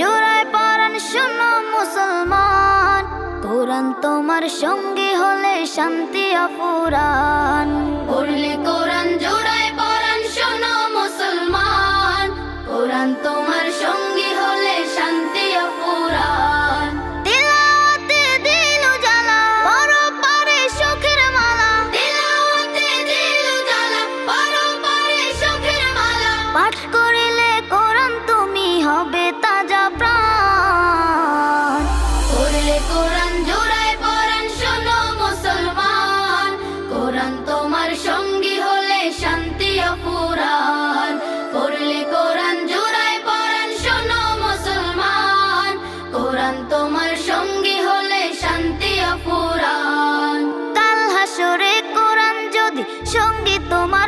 জোড়ায় পরাণ শোনো মুসলমান। কোরআন তোমার সঙ্গী হলে শান্তি অপুরান কোরআন জোড়ায় পরাণ শোনো মুসলমান। কোরআন তোমার তোমার সঙ্গী হলে শান্তি অপুরাণ পড়লে কোরআন জোড়ায় পরাণ শোনো মুসলমান। কোরআন তোমার সঙ্গী হলে শান্তি অপুরাণ কাল হাসরে কোরআন যদি সঙ্গী তোমার